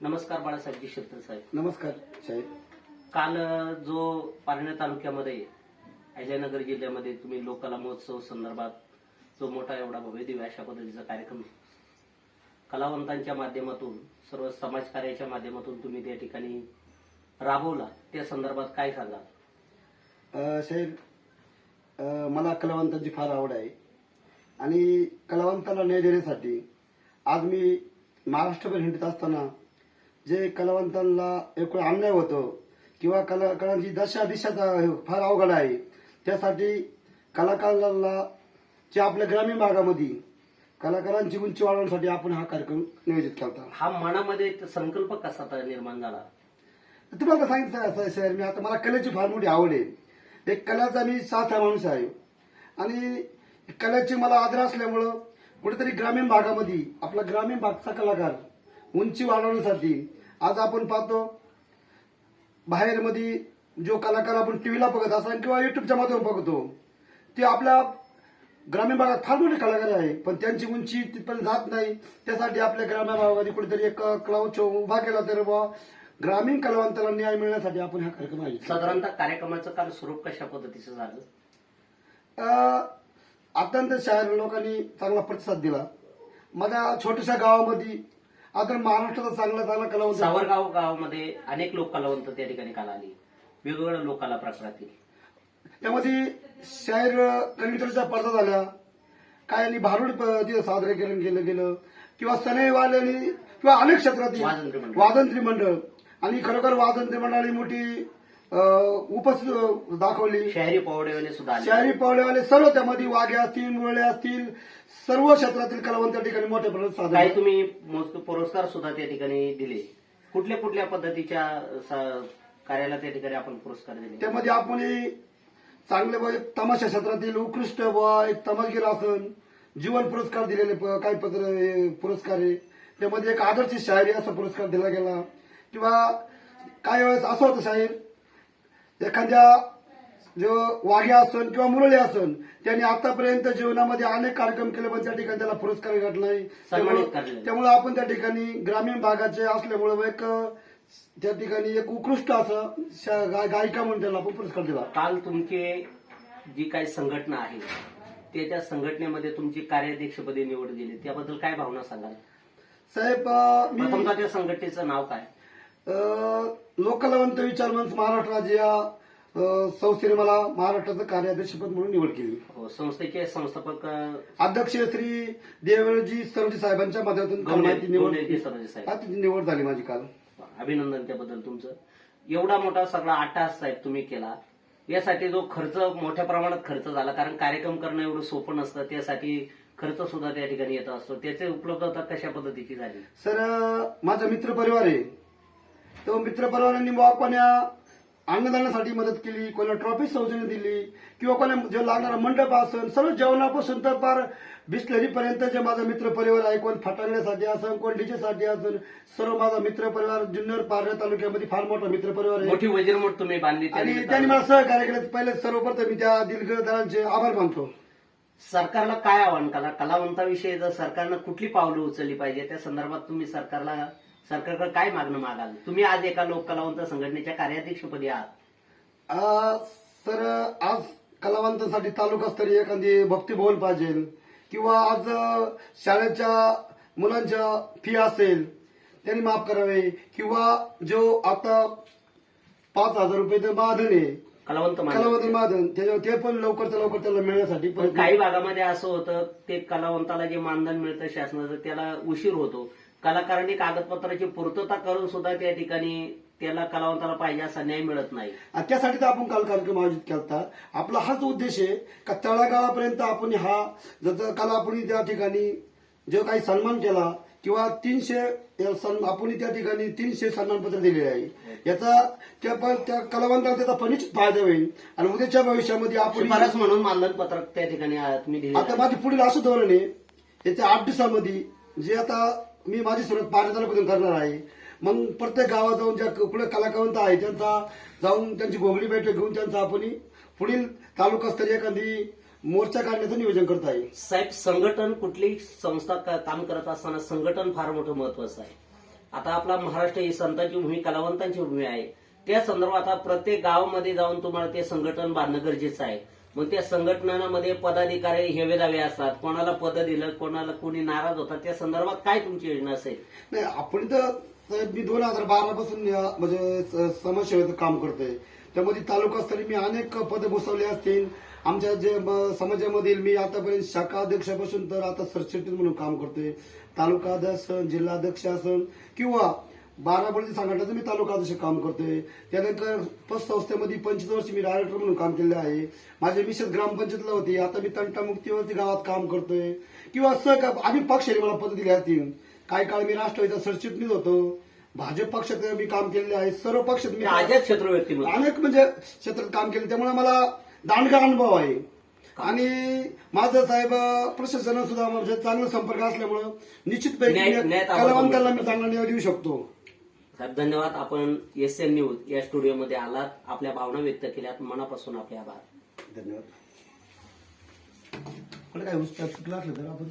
नमस्कार बाळासाहेबजी शिरकर साहेब. नमस्कार साहेब. काल जो पारनेर तालुक्यामध्ये अजयनगर जिल्ह्यामध्ये तुम्ही लोककला महोत्सव संदर्भात जो मोठा एवढा भव्य दिव्य अशा पद्धतीचा कार्यक्रम कलावंतांच्या माध्यमातून सर्व समाजकार्याच्या माध्यमातून तुम्ही त्या ठिकाणी राबवला. त्या संदर्भात काय सांगाल? अ, साहेब मला कलावंतांची फार आवड आहे. आणि कलावंताला न्याय देण्यासाठी आज मी महाराष्ट्रभर हिंडत असताना जे कलावंतांना एकूण अन्याय होतो किंवा कला कलांची दशा दिशाचा फार अवघड आहे त्यासाठी कलाकारांना जे आपल्या ग्रामीण भागामध्ये कलाकारांची उंची वाढवण्यासाठी आपण हा कार्यक्रम नियोजित केला होता. हा मनामध्ये एक संकल्प कसा निर्माण झाला? तुम्हाला सांगितलं असं सर मी आता मला कलेची फार मोठी आवड आहे. एक कलाचा मी साथा माणूस आहे. आणि कलेची मला आदर असल्यामुळं कुठेतरी ग्रामीण भागामध्ये आपला ग्रामीण भागचा कलाकार उंची वाढवण्यासाठी आज आपण पाहतो बाहेर मध्ये जो कलाकार आपण टीव्हीला बघत असाल किंवा युट्यूबच्या माध्यमातून बघतो ते आपल्या ग्रामीण भागात फार मोठे कलाकार आहे पण त्यांची उंची तिथपर्यंत जात नाही. त्यासाठी आपल्या ग्रामीण भागामध्ये कुठेतरी एक क्लाउच उभा केला तर बुवा ग्रामीण कलावंताला न्याय मिळण्यासाठी आपण हा कार्यक्रम आहे. साधारणतः कार्यक्रमाचं काल स्वरूप कशा पद्धतीचं झालं? अत्यंत शाहीर लोकांनी चांगला प्रतिसाद दिला. माझ्या छोट्याशा गावामध्ये आता महाराष्ट्राचा चांगला चांगला कलावंत सावरगाव गावामध्ये अनेक लोक कलावंत त्या ठिकाणी काल आली. वेगवेगळ्या लोकाला प्रकारातील त्यामध्ये शाहीर कवितेच्या स्पर्धा झाल्या. काय आणि भारुड तिथं सादरीकरण केलं गेलं किंवा सनईवाल्यांनी किंवा अनेक क्षेत्रातील वाजंत्री मंडळ. आणि खरोखर वाजंत्री मंडळाने मोठी उपस्थित दाखवली. शहरी पोवडेवाले सुद्धा शहरी पावलेवाले सर्व त्यामध्ये वाघे असतील मुरळे असतील सर्व क्षेत्रातील कलावंत त्या ठिकाणी मोठ्या प्रमाणात काही तुम्ही मोजके पुरस्कार सुद्धा त्या ठिकाणी दिले. कुठल्या कुठल्या पद्धतीच्या स- कार्याला त्या ठिकाणी आपण पुरस्कार दिले? त्यामध्ये आपण हे चांगले बुवा एक तमाशा क्षेत्रातील उत्कृष्ट व एक तमाशगीर आसन जीवन पुरस्कार दिलेले प- काही पत्र हे पुरस्कार आहे त्यामध्ये एक आदर्श शायरी असा पुरस्कार दिला गेला. किंवा काही वेळेस असं होतं शाहीर एखाद्या जो वाघे असन किंवा मुरळी असन त्यांनी आतापर्यंत जीवनामध्ये अनेक कार्यक्रम केले पण त्या ठिकाणी त्याला पुरस्कार नाही. सन्मानित त्यामुळं आपण त्या ठिकाणी ग्रामीण भागाचे असल्यामुळे एक त्या ठिकाणी एक उत्कृष्ट असं गायिका म्हणून त्याला आपण पुरस्कार दिला. काल तुमची जी काही संघटना आहे त्याच्या संघटनेमध्ये तुमची कार्याध्यक्षपदी निवड झाली त्याबद्दल काय भावना सांगाल? साहेब त्या संघटनेचं नाव काय? अं, लोककलावंत विचार मंच महाराष्ट्र राज्य या संस्थेने मला महाराष्ट्राचं कार्याध्यक्षपद म्हणून निवड केली. हो संस्थेचे संस्थापक अ, अध्यक्ष श्री देवेळजी सरजी साहेबांच्या माध्यमातून काल गौडे- माहिती निवड सरजी साहेब. हा, तिची निवड झाली माझी काल. अभिनंदन त्याबद्दल तुमचं. एवढा मोठा सगळा आटास साहेब तुम्ही केला. यासाठी जो खर्च मोठ्या प्रमाणात खर्च झाला कारण कार्यक्रम करणं एवढं सोपं नसतं त्यासाठी खर्च सुद्धा त्या ठिकाणी येत असतो. त्याची उपलब्धता कशा पद्धतीची झाली? सर माझा मित्र परिवार आहे. तो मित्र परिवारांनी बुवा कोण्या अन्नदानासाठी मदत केली कोणा ट्रॉफी सौजन्य दिली किंवा कोणा जो लागणारा मंडप असन सर्व जेवणापासून तर फार बिस्लरी पर्यंत जे माझा मित्र परिवार आहे कोण फटाकड्यासाठी असन कोण डीजेसाठी असन सर्व माझा मित्र परिवार जुन्नर पारनेर तालुक्यामध्ये फार मोठा मित्र परिवार आहे. मोठी वजीरमोठ तुम्ही बांधली आणि. त्यांनी मला सहकार्य केलं. पहिले सर्वप्रथम मी त्या दिलगदारांचे आभार मानतो. सरकारला काय आव्हान? कला कलावंताविषयी जर सरकारनं कुठली पावलं उचलली पाहिजे त्या संदर्भात तुम्ही सरकारला सरकारकडे काय मागणं मागाल? तुम्ही आज एका लोक कलावंत संघटनेच्या कार्याध्यक्षपदी आहात. सर आज कलावंतांसाठी तालुकास्तरीय एखादी भक्तिभवन पाहिजे किंवा आज शाळेच्या मुलांच्या फी असेल त्यांनी माफ करावे किंवा जो आता पाच हजार रुपये माधन आहे कलावंत. कलावंत माधन त्याच्यावर ते पण लवकरच्या लवकर त्याला मिळण्यासाठी पण काही भागामध्ये असं होतं ते कलावंताला जे मानधन मिळतं शासनाचं त्याला उशीर होतो. कलाकारांनी कागदपत्राची पूर्तता करून सुद्धा त्या ठिकाणी त्याला कलावंताला पाहिजे असा न्याय मिळत नाही. आणि त्यासाठी तर आपण काल कार्यक्रम आयोजित केला आपला हाच उद्देश आहे का तळागाळापर्यंत आपण हा जसं काल आपण त्या ठिकाणी जो काही सन्मान केला किंवा तीनशे आपण त्या ठिकाणी तीनशे सन्मानपत्र दिलेले आहे. याचा त्या त्या कलावंताला त्याचा फनिश्चित फायदा होईल आणि उद्याच्या भविष्यामध्ये आपण शिफारस म्हणून मानधन पत्रक त्या ठिकाणी तुम्ही आता माझी पुढील असं धोरण आहे येत्या आठ दिवसामध्ये जे आता मी माझी सुरुवात पाच तालुक्यातून करणार आहे. मग प्रत्येक गावात जाऊन ज्या कुठे कलाकावंत आहे त्यांचा जाऊन त्यांची गोगडी बैठक घेऊन त्यांचा आपण पुढील तालुकास्तरीय एखादी मोर्चा काढण्याचं नियोजन करत आहे. साहेब संघटन कुठलीही संस्था काम करत असताना संघटन फार मोठं महत्वाचं आहे. आता आपला महाराष्ट्र ही संतांची भूमी कलावंतांची भूमी आहे. त्या संदर्भात आता प्रत्येक गावामध्ये जाऊन तुम्हाला ते संघटन बांधणं गरजेचं आहे. मग त्या संघटनामध्ये पदाधिकारी हेवे दावे असतात. कोणाला पद दिलं कोणाला कोणी नाराज होतात त्या संदर्भात काय तुमची योजना असेल? नाही आपण तर मी दोन हजार बारा पासून म्हणजे समाजसेवेचं काम करतोय. त्यामध्ये तालुकास्तरी मी अनेक पद बसवले असतील. आमच्या जे समाजामधील मी आतापर्यंत शाखा अध्यक्षापासून तर आता सरचिटणीस म्हणून काम करतोय. तालुका अध्यक्ष जिल्हाध्यक्ष असन किंवा बारामती संघटनाचं मी तालुका अध्यक्ष काम करतोय त्यानंतर पतसंस्थेमध्ये पंचवीस वर्ष मी डायरेक्टर म्हणून काम केलेलं आहे. माझी मिसेस ग्रामपंचायतला होती. आता मी तंटामुक्तीवरती गावात काम करतोय. किंवा सहका आम्ही पक्षाने मला पद दिली असतील काही काळ मी राष्ट्रवादीचा सरचिटणीस होतो. भाजप पक्षात मी काम केलेले आहे. सर्व पक्षात मी अजय क्षेत्र अनेक म्हणजे क्षेत्रात काम केले. त्यामुळे मला दांडगा अनुभव आहे. आणि माझं साहेब प्रशासना सुद्धा चांगला संपर्क असल्यामुळं निश्चितपैकी आवाज कलावंतांना मी चांगला न्याय देऊ शकतो. साहेब धन्यवाद. आपण एस एन न्यूज या स्टुडिओमध्ये आलात. आपल्या भावना व्यक्त केल्यात. मनापासून आपले आभार. धन्यवाद. काय चुकलं असलं तर आपण